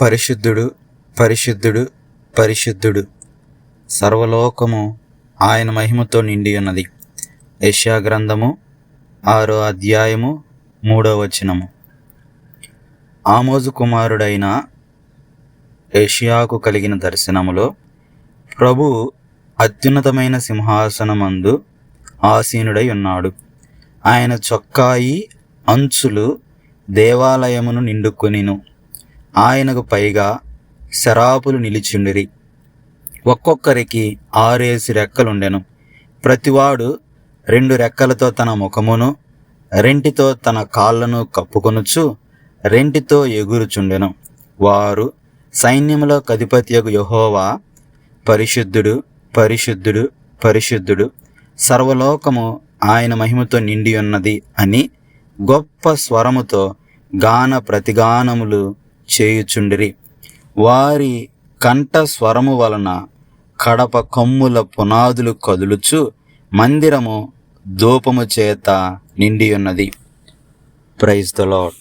పరిశుద్ధుడు పరిశుద్ధుడు పరిశుద్ధుడు. సర్వలోకము ఆయన మహిమతో నిండి ఉన్నది. యెషయా గ్రంథము ఆరో అధ్యాయము మూడో వచనము. ఆమోజు కుమారుడైన ఏషియాకు కలిగిన దర్శనములో ప్రభు అత్యున్నతమైన సింహాసనమందు ఆసీనుడై ఉన్నాడు. ఆయన చొక్కాయి అంచులు దేవాలయమును నిండుకొనిను. ఆయనకు పైగా శరాపులు నిలిచిండిరి. ఒక్కొక్కరికి ఆరేసి రెక్కలుండెను. ప్రతివాడు రెండు రెక్కలతో తన ముఖమును రెంటితో తన కాళ్ళను కప్పుకొనుచు రెంటితో ఎగురుచుండెను. వారు సైన్యములో కధిపత్యకు యహోవా పరిశుద్ధుడు పరిశుద్ధుడు పరిశుద్ధుడు సర్వలోకము ఆయన మహిమతో నిండి ఉన్నది అని గొప్ప స్వరముతో గాన ప్రతిగానములు చేయుచుండిరి. వారి కంఠ స్వరము వలన కడప కొమ్ముల పునాదులు కదులుచు మందిరము ధూపము చేత నిండి ఉన్నది ప్రైజ్ ద లాడ్